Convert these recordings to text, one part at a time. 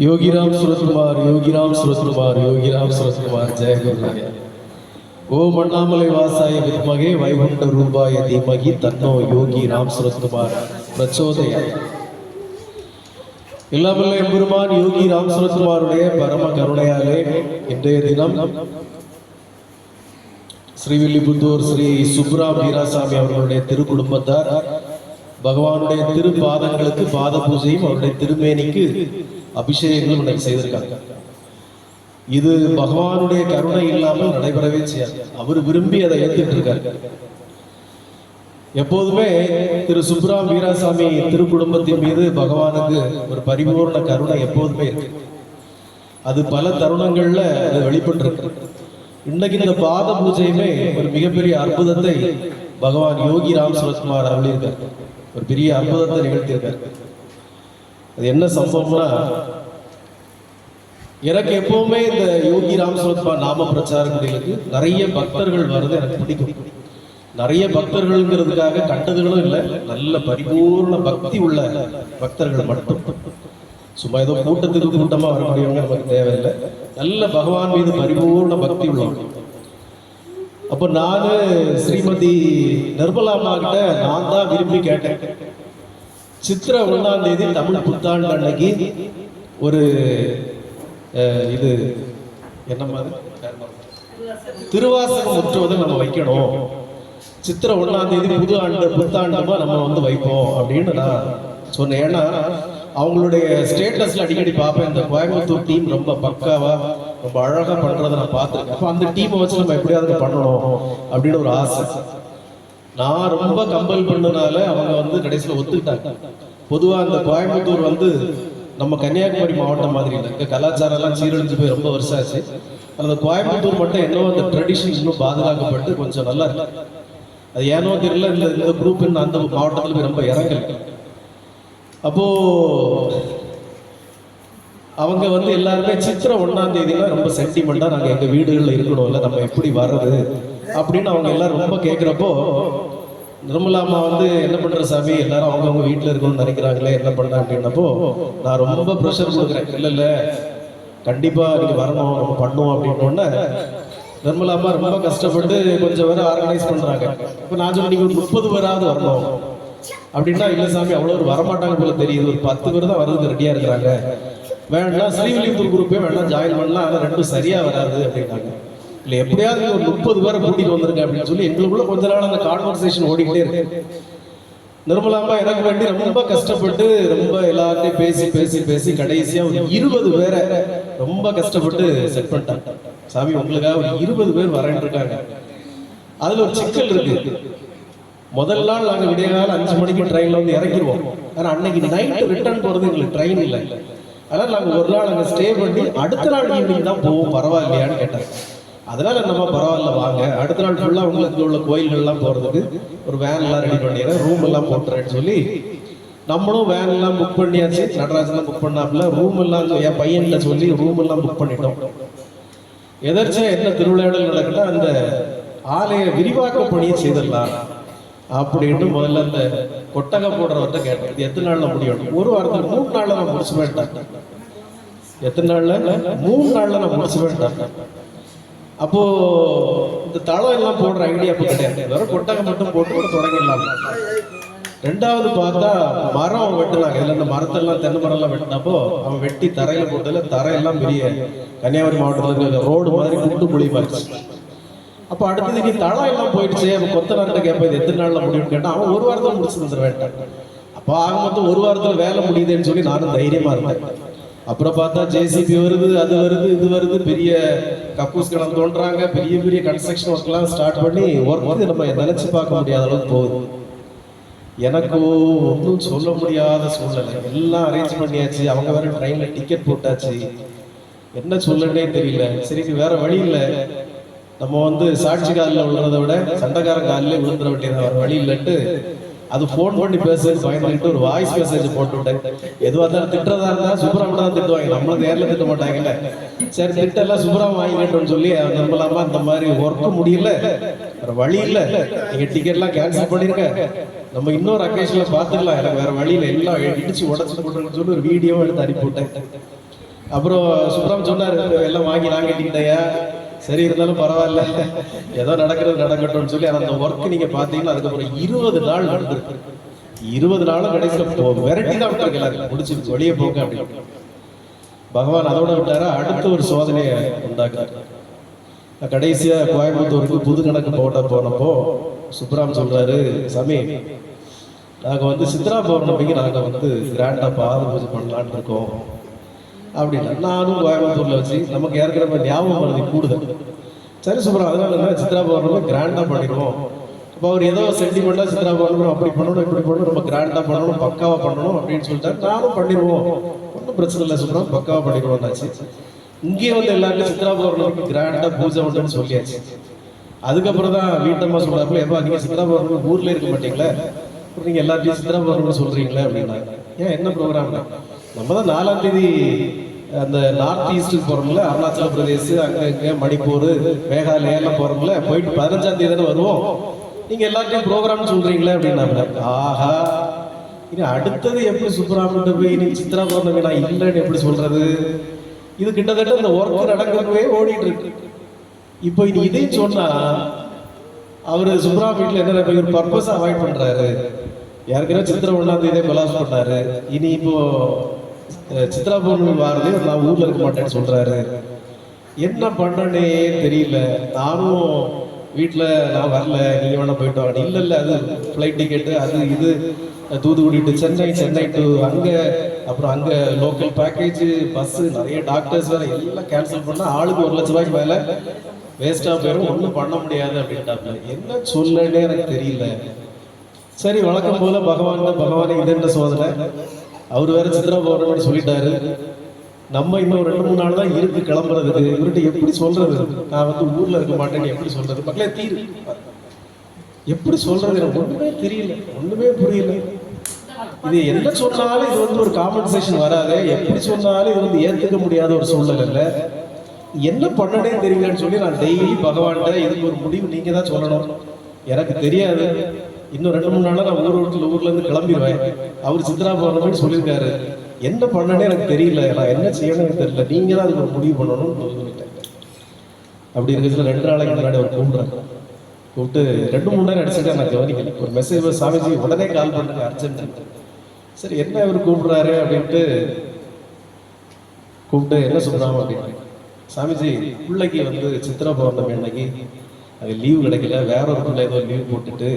योगीराम सूरत कुमार योगीराम सूरत कुमार योगीराम सूरत कुमार जय गुरुनाय ஓம் அண்ணாமலை வாசாய வித்மகே வைகுண்ட ரூபாய தீமகி தன்னோ யோகி ராம் சுரத்குமார் பிரச்சோதய இல்லாமல்ல எம்பெருமான் யோகி ராம் சுரத்குமாருடைய பரம கருணையாலே இன்றைய தினம் ஸ்ரீவில்லிபுத்தூர் ஸ்ரீ சுப்ரா வீராசாமி அவர்களுடைய திருக்குடும்பத்தார் பகவானுடைய திருப்பாதங்களுக்கு பாத பூஜையும் அவருடைய திருமேனிக்கு அபிஷேகங்களும் இன்னைக்கு செய்திருக்காங்க. இது பகவானுடைய கருணை இல்லாமல் நடைபெறவே செய்யாது. அவர் விரும்பி அதை ஏற்றுட்டு இருக்காரு. எப்போதுமே திரு சுப்ரா வீராசாமி திருக்குடும்பத்தின் மீது பகவானுக்கு ஒரு பரிபூர்ண கருணை எப்போதுமே இருக்கு. அது பல தருணங்கள்ல அது வெளிப்பட்டிருக்கு. இன்னைக்கு இந்த பாத பூஜையுமே ஒரு மிகப்பெரிய அற்புதத்தை பகவான் யோகி ராம் சுரத்குமார் அருளியிருக்கார். ஒரு பெரிய அற்புதத்தை நிகழ்த்தியிருக்காரு அது என்ன சம்பவம்னா எனக்கு எப்பவுமே இந்த யோகி ராம் சுரத்குமார் நாம பிரச்சாரங்களுக்கு நிறைய பக்தர்கள் வர்றது எனக்கு பிடிக்கும். நிறைய பக்தர்கள்ங்கிறதுக்காக கண்டதுகளும் இல்லை நல்ல பரிபூர்ண பக்தி உள்ள பக்தர்கள் மட்டும். சும்மா ஏதோ கூட்டத்துக்கு கூட்டமாக வரக்கூடியவங்க நமக்கு தேவையில்லை. நல்ல பகவான் மீது பரிபூர்ண பக்தி உள்ளவங்க. அப்போ நான் ஸ்ரீமதி நிர்மலா அம்மா நான் தான் விரும்பி கேட்டேன். சித்திரை ஒன்றாம் தேதி தமிழ் புத்தாண்டு அன்னைக்கு ஒரு இது என்ன மாதிரி திருவாசகம் முற்றுவதை நம்ம வைக்கணும். சித்திரை ஒன்றாம் தேதி புது ஆண்டு புத்தாண்டமாக நம்ம வந்து வைப்போம் அப்படின்னு நான் சொன்னேன். ஏன்னா அவங்களுடைய ஸ்டேட்டஸில் அடிக்கடி பார்ப்பேன். இந்த கோயம்புத்தூர் டீம் ரொம்ப பக்காவாக ரொம்ப அழகா பண்றதை நான் பார்த்துருக்கேன். அப்போ அந்த டீமை வச்சு நம்ம எப்படியாவது பண்ணணும் அப்படின்னு ஒரு ஆசை. நான் ரொம்ப கம்பல் பண்ணனால அவங்க வந்து கடைசியில் ஒத்துக்கிட்டாங்க. பொதுவா அந்த கோயம்புத்தூர் வந்து நம்ம கன்னியாகுமரி மாவட்டம் மாதிரி இல்லை. கலாச்சாரம் எல்லாம் சீரழிஞ்சு போய் ரொம்ப வருஷம் ஆச்சு. அந்த கோயம்புத்தூர் மட்டும் என்னவோ அந்த ட்ரெடிஷன் இன்னும் பாதுகாக்கப்பட்டு கொஞ்சம் நல்லா இருக்கு. அது ஏனோ தெரியல இந்த இந்த குரூப் அந்த மாவட்டத்தில் போய் ரொம்ப இறங்கல. அப்போ அவங்க வந்து எல்லாருமே சித்திர ஒன்றாம் தேதியெல்லாம் ரொம்ப சென்டிமெண்டா நாங்கள் எங்கள் வீடுகளில் இருக்கணும்ல நம்ம எப்படி வர்றது? அப்படின்னு அவங்க எல்லாரும் ரொம்ப கேட்குறப்போ நிர்மலா அம்மா வந்து என்ன பண்ணுற சாமி? எல்லாரும் அவங்கவுங்க வீட்டில் இருக்கணும்னு நினைக்கிறாங்களே என்ன பண்ண அப்படின்னப்போ நான் ரொம்ப ப்ரெஷர் கொடுக்குறேன். இல்லை இல்லை கண்டிப்பாக நீங்கள் வரணும் நம்ம பண்ணுவோம் அப்படின்னோடனே நிர்மலா அம்மா ரொம்ப கஷ்டப்பட்டு கொஞ்சம் பேர் ஆர்கனைஸ் பண்ணுறாங்க இப்போ நான் சொன்னேன் ஒரு முப்பது பேராவது வரணும். அப்படின்னா இல்லை சாமி அவ்வளோ ஒரு வரமாட்டாங்க போல தெரியுது. ஒரு பத்து பேர் தான் வர்றதுக்கு ரெடியாக இருக்கிறாங்க. வேண்டாம் ஸ்ரீவில்லிபுத்தூர் குரூப்பே வேண்டாம் ஜாயின் பண்ணலாம் ஆனால் ரெண்டும் சரியா வராது அப்படின்னாங்க இல்லை எப்படியாவது ஒரு முப்பது பேரை கூட்டிட்டு வந்துருங்க அப்படின்னு சொல்லி எங்களுக்குள்ள கொஞ்ச நாள் அந்த கான்வர்சேஷன் ஓடிக்கிட்டே இருக்கு. நிர்மலாம்பா எனக்கு வேண்டி ரொம்ப கஷ்டப்பட்டு ரொம்ப எல்லார்ட்டையும் பேசி பேசி பேசி கடைசியா ஒரு இருபது பேரை ரொம்ப கஷ்டப்பட்டு செட் பண்ணிட்டாங்க. சாமி உங்களுக்காக ஒரு இருபது பேர் வரேன் இருக்காங்க. அதுல ஒரு சிக்கல் இருக்கு. முதல் நாள் நாங்கள் விடிய காலம் அஞ்சு மணிக்கு ட்ரெயின்ல வந்து இறங்கிடுவோம் ஆனா அன்னைக்கு நைட்டு ரிட்டர்ன் போறது எங்களுக்கு ட்ரெயின் இல்லை. அதனால் நாங்கள் ஒரு நாள் அங்கே ஸ்டே பண்ணி அடுத்த நாள் ஈவினிங் தான் போவோம். பரவாயில்லையான்னு கேட்டாங்க. அதனால் நம்ம பரவாயில்ல வாங்க. அடுத்த நாள் ஃபுல்லாக உங்களுக்கு உள்ள கோயில்கள்லாம் போகிறதுக்கு ஒரு வேன்லாம் ரெடி பண்ணிடுறேன். ரூம் எல்லாம் போட்டுறேன்னு சொல்லி நம்மளும் வேன் எல்லாம் புக் பண்ணியாச்சு. நடராஜன்லாம் புக் பண்ணாப்புல. ரூம் எல்லாம் என் பையன்ல சொல்லி ரூம் எல்லாம் புக் பண்ணிட்டோம். எதர்ச்சியா என்ன திருவிளையாடல் நடக்குதா அந்த ஆலய விரிவாக்க பணியை செய்திடலாம். அப்படின்னு முதல்ல அந்த கொட்டகை போடுறவர்கிட்ட கேட்டேன். இது எத்தனை நாள்ல முடியும் ஒரு வாரத்தில் மூணு நாள்ல நான் முடிச்சு வேண்டாம் எத்தனை நாள்ல? மூணு நாள்ல நான் முடிச்சு வேண்டாம் அப்போ இந்த தளம் எல்லாம் போடுற ஐடியா இப்போ கிடையாது வெறும் கொட்டகை மட்டும் போட்டு கூட தொடங்கிடலாம். ரெண்டாவது பார்த்தா மரம் வெட்டினாங்க. இதுல இந்த மரத்தெல்லாம் தென்னை மரம்லாம் வெட்டினப்போ அவன் வெட்டி தரையில போட்டதுல தரையெல்லாம் பெரிய கன்னியாகுமரி மாவட்டத்துல ரோடு மாதிரி குண்டு குழி மாதிரி அப்போ அடுத்தது நீ தளம் எல்லாம் போயிடுச்சு அப்போ கொத்தனார்ட்ட கேட்ப இது எத்தனை நாளில் முடியும்னு கேட்டால் அவன் ஒரு வாரத்தில் முடிச்சு வந்துட அப்போ ஆக மொத்தம் ஒரு வாரத்தில் வேலை முடியுதுன்னு சொல்லி நானும் தைரியமாக இருந்தேன். அப்புறம் பார்த்தா ஜேசிபி வருது அது வருது இது வருது பெரிய கக்கூஸ் கணம் தோன்றாங்க பெரிய பெரிய கன்ஸ்ட்ரக்ஷன் ஒர்க்லாம் ஸ்டார்ட் பண்ணி ஒர்க் வந்து நம்ம நினச்சி பார்க்க முடியாத அளவுக்கு போகுது. எனக்கு ஒன்றும் சொல்ல முடியாத சூழ்நிலை. எல்லாம் அரேஞ்ச் பண்ணியாச்சு அவங்க வேற ட்ரெயினில் டிக்கெட் போட்டாச்சு. என்ன சொல்லனே தெரியல. சரி வேற வழி இல்லை. நம்ம வந்து சாட்சி காலில் விழுறதை விட சண்டைக்காரன் காலில் விழுந்துட வேண்டியது வழி இல்லைன்ட்டு அது ஃபோன் பண்ணி பேசுறது பயந்துட்டு ஒரு வாய்ஸ் மெசேஜ் போட்டு விட்டேன். எதுவாக இருந்தாலும் திட்டுறதா இருந்தா சுப்ராமன் தான் திட்டுவாங்க. நம்மளும் நேரில் திட்ட மாட்டாங்கல்ல சரி திட்டெல்லாம் சுப்ராமன் வாங்கிட்டோம்னு சொல்லி நம்பலாமா? இந்த மாதிரி ஒர்க்கும் முடியல. வேற வழி இல்லை. நீங்க டிக்கெட்லாம் கேன்சல் பண்ணிருங்க. நம்ம இன்னொரு அக்கேஷன்ல பார்த்துக்கலாம். எனக்கு வேற வழியில எல்லாம் இடிச்சு உடச்சு போட்டுருன்னு சொல்லி ஒரு வீடியோ எடுத்து அனுப்பி விட்டேன். அப்புறம் சுப்ராம் சொன்னார் எல்லாம் வாங்கி நான் கட்டிக்கிட்டேயா சரி இருந்தாலும் பரவாயில்ல. ஏதோ நடக்கிறது நடக்கட்டும்னு சொல்லி அந்த ஒர்க் நீங்க பாத்தீங்கன்னா அதுக்கப்புறம் இருபது நாள் நடந்திருக்கு. இருபது நாளும் கடைசியில் போ விரட்டி தான் விட்டாங்க எல்லாரும். முடிச்சு வெளியே போங்க அப்படின்னு. பகவான் அதோட விட்டாரா? அடுத்த ஒரு சோதனையை உண்டாக்குறாரு. கடைசியா கோயம்புத்தூருக்கு புது கணக்கு போட்ட போனப்போ சுப்ராம் சொல்றாரு சாமி நாங்க வந்து சித்ரா பௌர்ணமிக்கு நாங்க வந்து கிராண்டா பாத பூஜை பண்ணலான்னு இருக்கோம். அப்படின்னா நானும் கோயம்புத்தூரில் வச்சு நமக்கு ஏற்கனவே ஞாபகம் வருது கூடுதல். சரி சுப்ரா அதனால என்ன சித்ரா பௌர்ணமி கிராண்டாக பண்ணிடுவோம். இப்போ அவர் ஏதோ சென்டிமெண்டா சித்ரா பௌர்ணமி அப்படி பண்ணணும் இப்படி பண்ணணும் நம்ம கிராண்டாக பண்ணணும் பக்காவாக பண்ணணும் அப்படின்னு சொல்லிட்டாரு. நானும் பண்ணிடுவோம். ஒன்றும் பிரச்சனை இல்லை சுப்ரா பக்காவா பண்ணிடுவோம்னாச்சு இங்கே வந்து எல்லாருக்கும் சித்ரா பௌர்ணமிக்கு கிராண்டாக பூஜை உண்டுன்னு சொல்லியாச்சு. அதுக்கப்புறம் தான் வீட்டம்மா சொல்றாப்புல எப்போ நீங்க சித்ரா பௌர்ணமி ஊரில் இருக்க மாட்டீங்களே? அப்புறம் நீங்க எல்லாத்தையும் சித்ரா பௌர்ணமி சொல்கிறீங்களே அப்படின்னா ஏன் என்ன ப்ரோக்ராம் நம்ம தான் நாலாம் தேதி அந்த நார்த் ஈஸ்ட்டுக்கு போகிறோம்ல அருணாச்சல பிரதேஷ் அங்கே இங்கே மணிப்பூர் மேகாலயாலாம் போகிறோம்ல போயிட்டு பதினஞ்சாம் தேதி தானே வருவோம். நீங்கள் எல்லாத்தையும் ப்ரோக்ராம் சொல்கிறீங்களே அப்படின்னா ஆஹா. இனி அடுத்தது எப்படி சுப்ராமன்ட்டு போய் நீ சித்ரா பௌர்ணமி நான் இல்லைன்னு எப்படி சொல்றது? இது கிட்டத்தட்ட இந்த ஒர்க் நடக்கிறவே ஓடிட்டு இருக்கு இப்போ இனி இதையும் சொன்னா அவரு சுப்ரா வீட்டில் என்ன ஒரு பர்பஸ் அவாய்ட் பண்றாரு? ஏற்கனவே சித்திரை ஒண்ணாம் தேதியே கொலாஸ் பண்ணாரு இனி இப்போ சித்ரா பௌர்ணமி வாரதே நான் ஊர்ல இருக்க மாட்டேன்னு சொல்றாரு. என்ன பண்ணனே தெரியல. நானும் வீட்டில் நான் வரல. நீங்க வேணா போயிட்டு வாங்க இல்லை இல்லை அது ஃப்ளைட் டிக்கெட்டு அது இது தூத்துக்குடி டு சென்னை சென்னை டு அங்கே அப்புறம் அங்கே லோக்கல் பேக்கேஜ் பஸ்ஸு நிறைய டாக்டர்ஸ் வேறு எல்லாம் கேன்சல் பண்ணால் ஆளுக்கு ஒரு லட்ச ரூபாய்க்கு மேலே வேஸ்ட்டாக போயிடும் ஒன்றும் பண்ண முடியாது அப்படின்ட்டாப்ல. என்ன சொல்லனே எனக்கு தெரியல. சரி வழக்கம் போல பகவான் தான் பகவானே இது என்ன சோதனை. அவர் வேற சித்ரா பௌர்ணமி சொல்லிட்டாரு. நம்ம இன்னும் ரெண்டு மூணு நாள் தான் இருக்கு கிளம்புறதுக்கு. இவர்கிட்ட எப்படி சொல்றது? நான் வந்து ஊர்ல இருக்க மாட்டேன்னு எப்படி சொல்றது? மக்களே தீர். எப்படி சொல்றது? எனக்கு ஒண்ணுமே தெரியல. ஒண்ணுமே புரியல. இது என்ன சொன்னாலும் இது வந்து ஒரு காம்பன்சேஷன் வராது. எப்படி சொன்னாலும் இது வந்து ஏத்துக்க முடியாத ஒரு சூழ்நிலை இல்லை. என்ன பண்ணனே தெரியலன்னு சொல்லி நான் டெய்லி பகவான்கிட்ட இதுக்கு ஒரு முடிவு நீங்க தான் சொல்லணும். எனக்கு தெரியாது. இன்னும் ரெண்டு மூணு நாளாக நான் ஊர் வீட்டுல ஊர்லேருந்து கிளம்பிடுவேன். அவர் சித்ரா பௌர்ணமின்னு சொல்லியிருக்காரு. என்ன பண்ணனே எனக்கு தெரியல. நான் என்ன செய்யணும்னு எனக்கு தெரியல. நீங்க தான் அதுக்கு ஒரு முடிவு பண்ணணும்னு சொல்லிட்டேன் அப்படி இருக்கிறதுல ரெண்டு நாளைக்கு முன்னாடி அவர் கூப்பிடுறாரு கூப்பிட்டு ரெண்டு மூணு நேரம் அடிச்சுட்டு நான் கவனிக்கல. ஒரு மெசேஜ் சாமிஜி உடனே கால் பண்ணுங்க அர்ஜென்ட் சரி என்ன இவர் கூப்பிடுறாரு அப்படின்ட்டு கூப்பிட்டு என்ன சொல்கிறாங்க அப்படின்னு சாமிஜி பிள்ளைக்கு வந்து சித்திர பௌர்ணமி அன்னைக்கு அது லீவு கிடைக்கல. வேற ஒரு பிள்ளை ஏதோ லீவ் போட்டுட்டு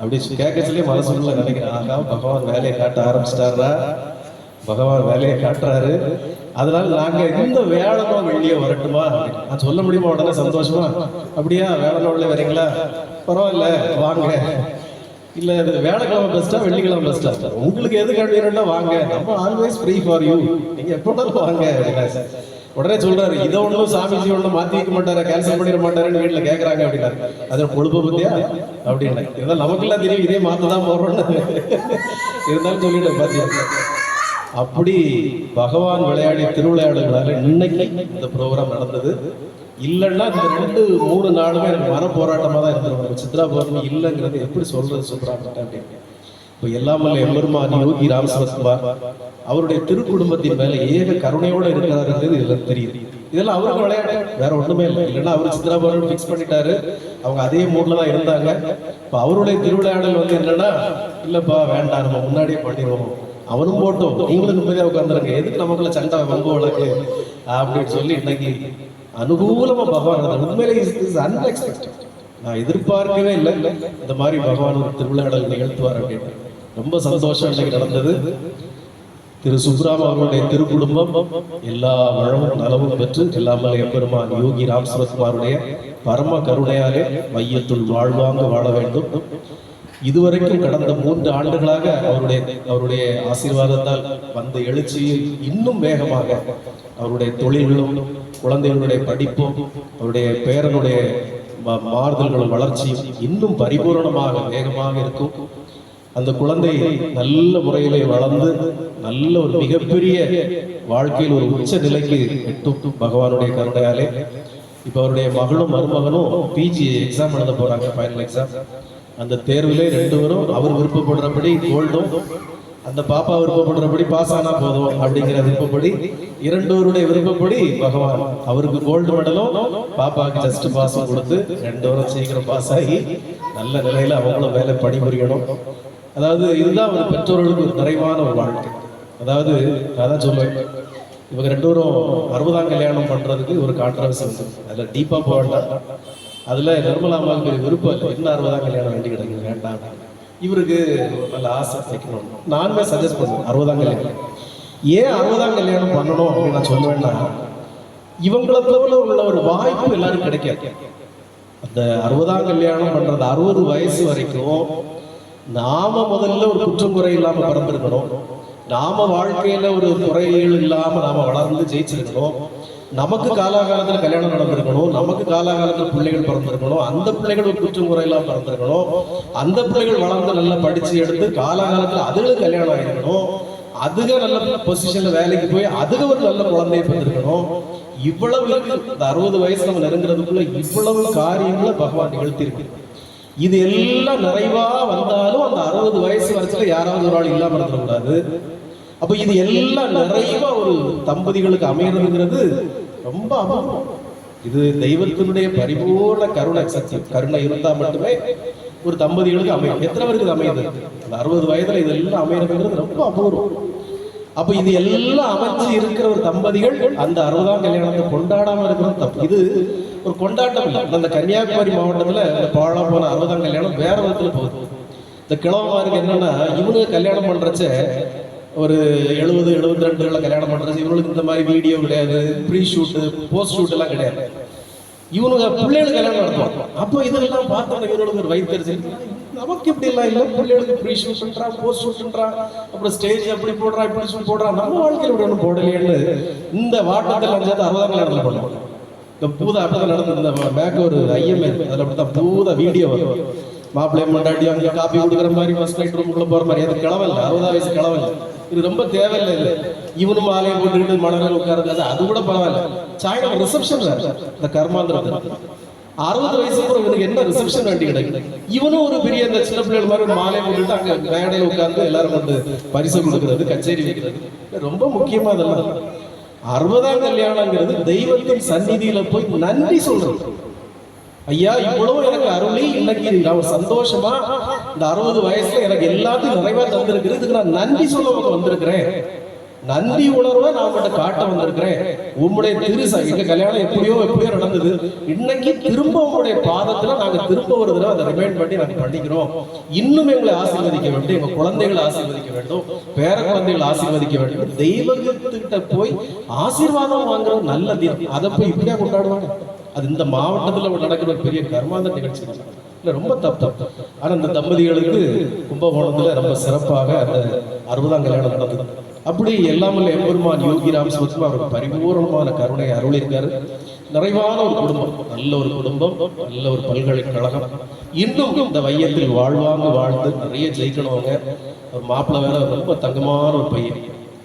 அப்படி கேட்கச்சுலயே மனசுக்குள்ள நினைக்கிறேன் ஆகா பகவான் வேலையை காட்ட ஆரம்பிச்சிட்டாரா பகவான் வேலையை காட்டுறாரு. அதனால நாங்க இந்த வேளமா வெளியே வரட்டுமா? நான் சொல்ல முடியுமா உடனே? சந்தோஷமா? அப்படியா வேளனோட வரீங்களா? பரவாயில்ல வாங்க. இல்ல இது வேலைக்கிழமை பெஸ்டா வெள்ளிக்கிழமை பெஸ்டா உங்களுக்கு எது கண்டிப்பா வாங்க. நம்ம ஆல்வேஸ் ஃப்ரீ ஃபார் யூ நீங்க எப்போ வாங்க. அப்படின்னா உடனே சொல்றாரு இதை ஒண்ணும் சாமிஜி ஒண்ணும் மாத்தி வைக்க மாட்டாரு கேன்சல் பண்ணிட மாட்டாருன்னு வீட்டுல கேக்குறாங்க அப்படின்னாரு. அது கொழுப்பு பத்தியா? அப்படின்னு இதெல்லாம் நமக்கெல்லாம் தெரியும் இதே மாத்ததான் போகிறோம்னு இருந்தாலும் சொல்லிட்டு பாத்தியா? அப்படி பகவான் விளையாடி திருவிளையாடல்களால இன்னைக்கு இந்த ப்ரோக்ராம் நடந்தது. இல்லைன்னா இந்த ரெண்டு மூணு நாளுமே எனக்கு மன போராட்டமா தான் இருந்திருக்கும். சித்ரா பௌர்ணமி இல்லைங்கிறது எப்படி சொல்றது சூப்பராக அப்படின்னு. இப்போ எல்லாமல் எம்பெருமான் யோகி ராம் அவருடைய திருக்குடும்பத்தின் மேல ஏக கருணையோட இருக்கிறார் இதெல்லாம் தெரியுது. இதெல்லாம் அவருக்கு விளையாட வேற ஒண்ணுமே இல்லை. இல்லைன்னா அவர் சித்ரா பௌர்ணமி ஃபிக்ஸ் பண்ணிட்டாரு. அவங்க அதே மூட்ல தான் இருந்தாங்க. இப்போ அவருடைய திருவிளையாடல் வந்து என்னன்னா இல்லப்பா வேண்டாம். நம்ம முன்னாடியே பண்ணிடுவோம் அவனும் போட்டோம். நீங்களும் நிம்மதியா உட்காந்துருங்க எதுக்கு நமக்குள்ள சண்டை வம்பு வழக்கு? அப்படின்னு சொல்லி இன்னைக்கு அனுகூலமா பகவான் நடந்தார். உண்மையிலே அன்எக்ஸ்பெக்டட் நான் எதிர்பார்க்கவே இல்லை. இந்த மாதிரி பகவான் ஒரு திருவிளையாடல் நிகழ்த்துவார் அப்படின்னு. ரொம்ப சந்தோஷம் இன்னைக்கு நடந்தது. திரு சுப்ராம் அவருடைய திருக்குடும்பம் எல்லா வளமும் நலமும் பெற்று எல்லாமே எம்பெருமான் யோகி ராம் சரத்குமாருடைய பரம கருணையாலே மையத்துள் வாழ்வாங்க வாழ வேண்டும். இதுவரைக்கும் கடந்த மூன்று ஆண்டுகளாக அவருடைய அவருடைய ஆசீர்வாதத்தால் வந்த எழுச்சியில் இன்னும் வேகமாக அவருடைய தொழில்களும் குழந்தைகளுடைய படிப்பும் அவருடைய பேரனுடைய மாறுதல்களும் வளர்ச்சியும் இன்னும் பரிபூரணமாக வேகமாக இருக்கும். அந்த குழந்தை நல்ல முறையிலே வளர்ந்து நல்ல ஒரு மிகப்பெரிய வாழ்க்கையில் ஒரு உச்ச நிலைக்கு எட்டும் பகவானுடைய கருணையாலே. இப்ப அவருடைய மகளும் மருமகனும் பிஜி எக்ஸாம் எழுத போறாங்க ஃபைனல் எக்ஸாம் அந்த தேர்விலே ரெண்டு பேரும் அவர் விருப்பப்படுறபடி கோல்டும் அந்த பாப்பா விருப்பப்படுறபடி பாஸ் ஆனா போதும் அப்படிங்கிற விருப்பப்படி இரண்டோருடைய விருப்பப்படி பகவான் அவருக்கு கோல்டு மெடலும் பாப்பாவுக்கு ஜஸ்ட் பாஸும் கொடுத்து ரெண்டு வரும் சீக்கிரம் பாஸ் ஆகி நல்ல நிலையில அவங்களும் வேலை பணிபுரியணும். அதாவது இதுதான் ஒரு பெற்றோர்களுக்கு ஒரு நிறைவான ஒரு வாழ்க்கை. அதாவது நான் தான் சொல்லுவேன். இவங்க ரெண்டு பேரும் அறுபதாம் கல்யாணம் பண்றதுக்கு ஒரு கான்ட்ரவர்சி வந்து அதுல டீப்பா போக வேண்டாம். அதுல நிர்மலாமாவுக்கு விருப்பம் இல்லை. என்ன அறுபதாம் கல்யாணம் வேண்டி கிடைக்கும் வேண்டாம். இவருக்கு நல்ல ஆசை வைக்கணும். நானுமே சஜஸ்ட் பண்ணுவேன் அறுபதாம் கல்யாணம். ஏன் அறுபதாம் கல்யாணம் பண்ணணும் அப்படின்னு நான் சொல்லுவேன்னா இவங்களை போல உள்ள ஒரு வாய்ப்பு எல்லாரும் கிடைக்காது. அந்த அறுபதாம் கல்யாணம் பண்றது அறுபது வயசு வரைக்கும் நாம முதல்ல ஒரு குற்றம் குறை இல்லாம பிறந்திருக்கிறோம் நாம வாழ்க்கையில ஒரு குறைகள் இல்லாம நாம வளர்ந்து ஜெயிச்சிருக்கிறோம் நமக்கு காலாகாலத்துல கல்யாணம் நடந்திருக்கணும். நமக்கு காலாகாலத்துல பிள்ளைகள் பிறந்திருக்கணும். அந்த பிள்ளைகள் ஒரு குற்றம் குறையெல்லாம் பிறந்திருக்கணும். அந்த பிள்ளைகள் வளர்ந்து நல்லா படிச்சு எடுத்து காலாகாலத்துல அதுகளுக்கு கல்யாணம் ஆயிருக்கணும். அதுக நல்ல பொசிஷன்ல வேலைக்கு போய் அதுக ஒரு நல்ல குழந்தைய பிறந்திருக்கணும் இவ்வளவு இந்த அறுபது வயசு நம்ம நெருங்குறதுக்குள்ள இவ்வளவு காரியங்களை பகவான் நிகழ்த்தியிருக்கு இது எல்லாம் நிறைவா வந்தாலும் அந்த அறுபது வயசு வரைச்சுல யாராவது ஒரு ஆள் இல்லாம இருந்துடக்கூடாது அப்ப இது எல்லாம் நிறைவா ஒரு தம்பதிகளுக்கு அமையறதுங்கிறது ரொம்ப அபூர்வம். இது தெய்வத்தினுடைய பரிபூர்ண கருணை சத்தியம். கருணை இருந்தா மட்டுமே ஒரு தம்பதிகளுக்கு அமையும். எத்தனை பேருக்கு அமையுது? அந்த அறுபது வயதுல இதெல்லாம் அமையறதுங்கிறது ரொம்ப அபூர்வம். அப்போ இது எல்லாம் அமைச்சு இருக்கிற ஒரு தம்பதிகள் அந்த அறுபதாம் கல்யாணத்தை கொண்டாடாம இருக்கிறது தப்பு. இது ஒரு கொண்டாட்டம் இல்லை. அந்த கன்னியாகுமரி மாவட்டத்தில் இந்த பாழா போன அறுபதாம் கல்யாணம் வேற விதத்தில் போகுது. இந்த கிழவமாருக்கு என்னன்னா இவனுங்க கல்யாணம் பண்றச்ச ஒரு எழுபது எழுபத்தி ரெண்டுல கல்யாணம் பண்ணுறது இவங்களுக்கு இந்த மாதிரி வீடியோ கிடையாது ப்ரீ ஷூட்டு போஸ்ட் ஷூட் எல்லாம் கிடையாது. இவனுங்க பிள்ளைகளுக்கு கல்யாணம் நடத்துவாங்க. அப்போ இதெல்லாம் பார்த்தோம் இவனுக்கு ஒரு வைத்தறிச்சல் நமக்கு இப்படி எல்லாம் இல்ல. பிள்ளைகளுக்கு ப்ரீ ஷூட் பண்றான் போஸ்ட் ஷூட் பண்றான் அப்புறம் ஸ்டேஜ் அப்படி போடுறான் இப்படி ஷூட் போடுறான் நம்ம வாழ்க்கையில் இப்படி ஒன்றும் போடலையேன்னு இந்த வாட்டத்தில் அஞ்சாவது அறுபதாம் கல்யாணத்தில் பண்ணுவோம் இந்த பூதா அப்படிதான் நடந்தது இந்த பேக் ஒரு ஐஎம்ஏ அதில் அப்படித்தான் பூதா வீடியோ வரும். மாப்பிள்ளை மண்டாட்டி அங்கே காப்பி கொடுக்குற மாதிரி ஃபர்ஸ்ட் நைட் ரூமுக்குள்ள போற மாதிரி அது கிளவல்ல அறுபதாம் வயசு கிளவல்ல இது ரொம்ப தேவையில்லை இல்லை. இவனு மாலையை போட்டுக்கிட்டு மணலில் உட்காருக்காது அது கூட பரவாயில்ல. சாயங்காலம் ரிசப்ஷன் இந்த கர்மாந்திரம் அறுபது வயசு கூட இவனுக்கு என்ன ரிசப்ஷன் வேண்டி கிடைக்கும்? இவனும் ஒரு பெரிய இந்த சின்ன பிள்ளைகள் மாதிரி ஒரு மாலையை போட்டுட்டு அங்க மேடையில் உட்கார்ந்து எல்லாரும் வந்து பரிசு கொடுக்கறது கச்சேரி வைக்கிறது. ரொம்ப முக்கியமா அதெல்லாம் அறுபதாம் கல்யாணங்கிறது தெய்வத்தின் சந்நிதியில போய் நன்றி சொல்றது. ஐயா இவ்வளவு எனக்கு அருளி. இன்னைக்கு நான் சந்தோஷமா இந்த அறுபது வயசுல எனக்கு எல்லாத்தையும் நிறைவா தந்திருக்குது இதுக்கு நான் நன்றி சொல்ல வந்திருக்கிறேன். நன்றி உணர்வை நான் மட்டும் காட்ட வந்திருக்கிறேன். உம்முடைய திருசா எங்க கல்யாணம் எப்படியோ எப்படியோ நடந்தது. இன்னைக்கு திரும்ப உங்களுடைய பாதத்துல நாங்க திரும்ப ஒரு தடவை அதை ரிமைண்ட் பண்ணி நாங்க பண்ணிக்கிறோம். இன்னும் எங்களை ஆசீர்வதிக்க வேண்டும். எங்க குழந்தைகளை ஆசீர்வதிக்க வேண்டும். பேர குழந்தைகளை ஆசீர்வதிக்க வேண்டும். தெய்வத்துக்கிட்ட போய் ஆசீர்வாதம் வாங்குறது நல்ல தினம் அதை போய் இப்படியா கொண்டாடுவாங்க? அது இந்த மாவட்டத்துல நடக்கிற ஒரு பெரிய கர்மாந்த நிகழ்ச்சி. இல்லை ரொம்ப தப்பு தப்பு. ஆனா இந்த தம்பதிகளுக்கு கும்பகோணத்துல ரொம்ப சிறப்பாக அந்த அறுபதாம் கல்யாணம் நடந்தது. அப்படி எல்லாமல்ல எம்பெருமான் யோகிராம் சிவத்துமா அவருக்கு பரிபூர்ணமான கருணை அருளிருக்காரு நிறைவான ஒரு குடும்பம். நல்ல ஒரு குடும்பம் நல்ல ஒரு பல்கலைக்கழகம். இன்னும் இந்த வையத்தில் வாழ்வாங்க வாழ்ந்து நிறைய ஜெயிக்கணும் அவங்க. ஒரு மாப்பிள்ளை வேற ரொம்ப தங்கமான ஒரு பையன்.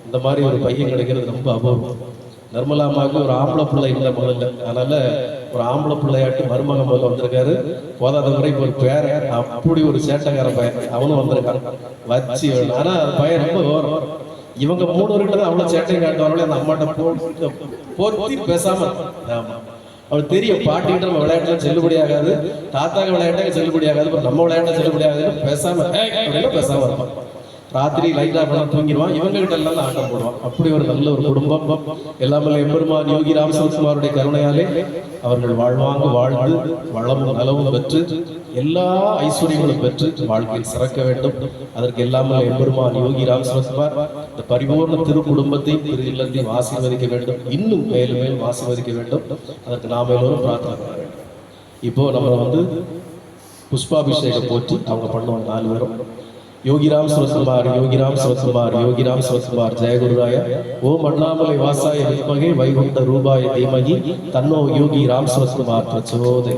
இந்த மாதிரி ஒரு பையன் கிடைக்கிறது ரொம்ப அபூர்வம். நிர்மலாமாவுக்கு ஒரு ஆம்பளை பிள்ளை இல்லை முதல்ல. அதனால ஒரு ஆம்பளை பிள்ளையாட்டு மருமகன் முதல்ல வந்திருக்காரு. போதாத முறை இப்போ ஒரு பேர அப்படி ஒரு சேட்டக்கார பையன். அவனும் வந்திருக்கான். வச்சு ஆனா பையன் ரொம்ப ஓரம். இவங்க மூணு பேர்கிட்ட தான் அவ்வளவு சேட்டை காட்டுவாங்களே அந்த அம்மாட்ட போட்டு போத்தி பேசாம. அவளுக்கு தெரியும் பாட்டிகிட்ட நம்ம விளையாட்டுல செல்லுபடி ஆகாது தாத்தாக்கு விளையாட்டாக செல்லுபடி ஆகாது அப்புறம் நம்ம விளையாட்ட செல்லுபடி ஆகாது பேசாம. அப்படின்னா பேசாம இருப்பான். ராத்திரி லைட் ஆஃப் பண்ணா தூங்கிடுவான். இவங்க கிட்ட எல்லாம் ஆட்டம் போடுவான். அப்படி ஒரு நல்ல ஒரு குடும்பம். எல்லாமே எம்பெருமான் யோகி ராமசிவகுமாருடைய கருணையாலே அவர்கள் வாழ்வாங்க வாழ்ந்து வளமும் நலமும் பெற்று எல்லா ஐஸ்வர்யங்களும் பெற்று வாழ்க்கையில் சிறக்க வேண்டும். அதற்கு எல்லாமே எம்பெருமான் யோகி ராமசிவகுமார் இந்த பரிபூர்ண திரு குடும்பத்தை திரு இல்லத்தையும் ஆசீர்வதிக்க வேண்டும். இன்னும் மேலும் மேலும் ஆசீர்வதிக்க வேண்டும். அதற்கு நாம் எல்லோரும் பிரார்த்தனை பண்ண வேண்டும். இப்போ நம்ம வந்து புஷ்பாபிஷேகம் போற்றி அவங்க பண்ணுவாங்க நாலு பேரும். யோகிராம் சிவசுமார் யோகிராம் சிவசுமார் யோகிராம் சிவசுமார் ஜெயகுருராய. ஓம் அண்ணாமலை வாசாய வித்மகே வைகுண்ட ரூபாய தீமகி. தன்னோ யோகி ராம் சிவசுமார் பிரச்சோதய.